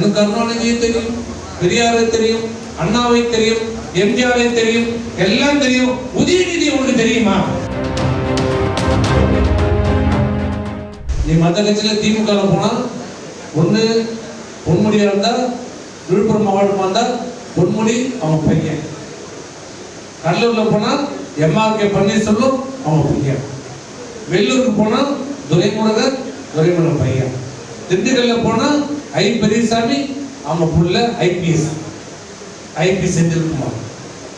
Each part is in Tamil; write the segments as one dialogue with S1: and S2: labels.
S1: எனக்கு கருணாநிதியை தெரியும் பெரியாரை தெரியும் அண்ணாவை தெரியும் எம்ஜிஆரை தெரியும் எல்லாம் தெரியும். உதயநிதி உங்களுக்கு தெரியுமா? நீ மற்ற கட்சியில திமுக போனால் போனா ஒண்ணு பொன்முடியா இருந்தா விழுப்புரம் மாவட்டமா இருந்தா பொன்முடி அவன் பையன். கடலூர்ல போனா எம்ஆர்கே பன்னீர்செல்வம் அவன் பையன். வெள்ளூருக்கு போனா துரைமுருகன் துரைமுருகன் பையன். திண்டுக்கல்ல போனா ஐ பெரியசாமி அவங்க புள்ள ஐபிஎஸ். ஐபி செந்தில்குமார்.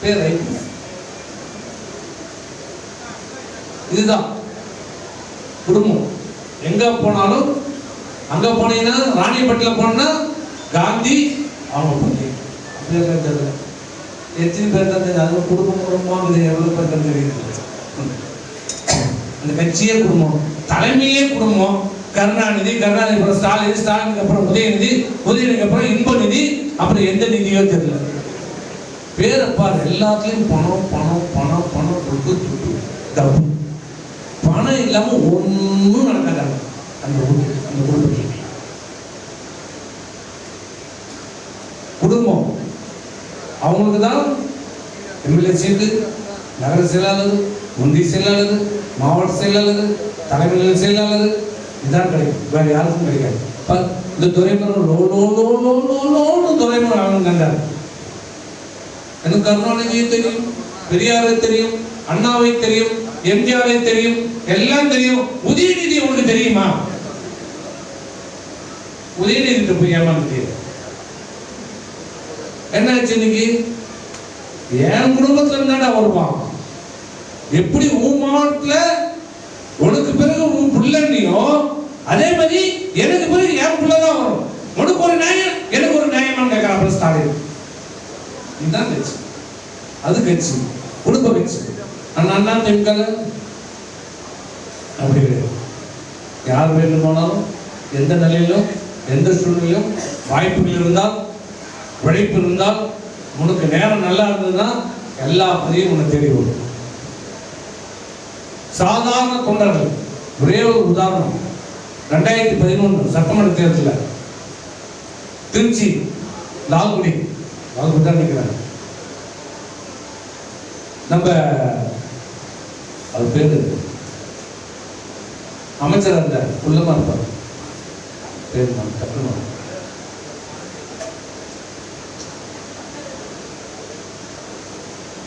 S1: பேர் ஐபிஎஸ். இதுதான். குடும்பம். எங்க போனாலும் அங்க போனீங்கன்னா ராணிப்பட்டில் போனா காந்தி அவங்க பண்ணி அப்படியே தெரியல. எத்தனை பேர் தான் தெரியும் அது குடும்பம் குடும்பம் இது எவ்வளவு பேர் தான் தெரியுது. அந்த கட்சியே குடும்பம். தலைமையே குடும்பம். கருணாநிதி கருணாநிதி அப்புறம் ஸ்டாலின் ஸ்டாலினுக்கு அப்புறம் உதயநிதி உதயநிதிக்கு அப்புறம் இன்பநிதி அப்புறம் எந்த நிதியோ தெரியல. பேரை பாரு பணம் பணம் பணம் பணம் துட்டு. துட்டு டப்பு பணம் இல்லாமல் ஒன்றும் நடக்காது. அந்த ஊர் அந்த குடும்பத்தில் குடும்பம். அவங்களுக்கு தான் எம்எல்ஏ சீட்டு நகர செயலாளர் முந்தி செயலாளர் மாவட்ட செயலாளர் தலைமை செயலாளர் இதான் கிடைக்கும். வேற யாருக்கும் கிடைக்காது. இந்த துறைமுகம் லோ லோ லோ லோ லோ லோன்னு துறைமுகம் கண்டார். எனக்கு கருணாநிதியை தெரியும் பெரியாரை தெரியும் அண்ணாவை தெரியும் எம்ஜிஆரை தெரியும் எல்லாம் தெரியும். உதயநிதி உங்களுக்கு தெரியுமா? உதயநிதி போய் ஏமாந்து என்ன ஆச்சு இன்னைக்கு? என் குடும்பத்துல இருந்தாடா வருவான் எப்படி உன் மாவட்டத்துல உனக்கு பிறகு உன் அதே மாதிரி எனக்கு பிறகு என் பிள்ளை வரும். உனக்கு ஒரு நியாயம் எனக்கு ஒரு நியாயமான்னு கேட்கறான் ஸ்டாலின். இதுதான் கட்சி. அது கட்சி. குடும்ப கட்சி. அண்ணா அண்ணா திமுக அப்படி கிடையாது. யார் வேண்டுமானாலும் எந்த நிலையிலும் எந்த சூழ்நிலையிலும் வாய்ப்புகள் இருந்தால் உழைப்பு இருந்தால் உனக்கு நேரம் நல்லா இருந்ததுன்னா எல்லா பதியும் உனக்கு தேடி வரும் சாதாரண தொண்டர்கள் ஒரே ஒரு உதாரணம். ரெண்டாயிரத்தி பதினொன்று சட்டமன்ற தேர்தலில் திருச்சி லால்குடி லால்குடி தான் நிற்கிறாங்க நம்ம அது பேரு அமைச்சர் அந்த உள்ளமா இருப்பார். பேர் நான்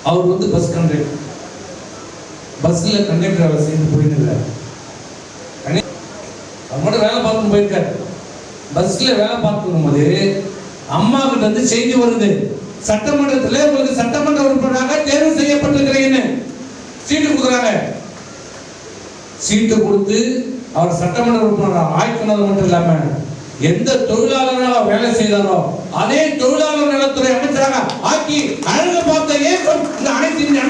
S1: அவர் வந்து பஸ் கண்டக்டர் பஸ்ல கண்டக்டர் வேலை செய்து போயிட்டு அவர் மட்டும் வேலை பார்த்துட்டு போயிருக்காரு. பஸ்ல வேலை பார்த்துக்கும் போது அம்மா கிட்ட வந்து செய்தி வருது. சட்டமன்றத்துல உங்களுக்கு சட்டமன்ற உறுப்பினராக தேர்வு செய்யப்பட்டிருக்கிறீங்கன்னு சீட்டு கொடுக்குறாங்க. சீட்டு கொடுத்து அவர் சட்டமன்ற உறுப்பினராக ஆய்க்கினது மட்டும் இல்லாம எந்த தொழிலாளராக வேலை செய்தாரோ அதே தொழிலாளர் நலத்துறை அமைச்சராக ஆக்கி அழகு பார்த்த ஏன் இந்த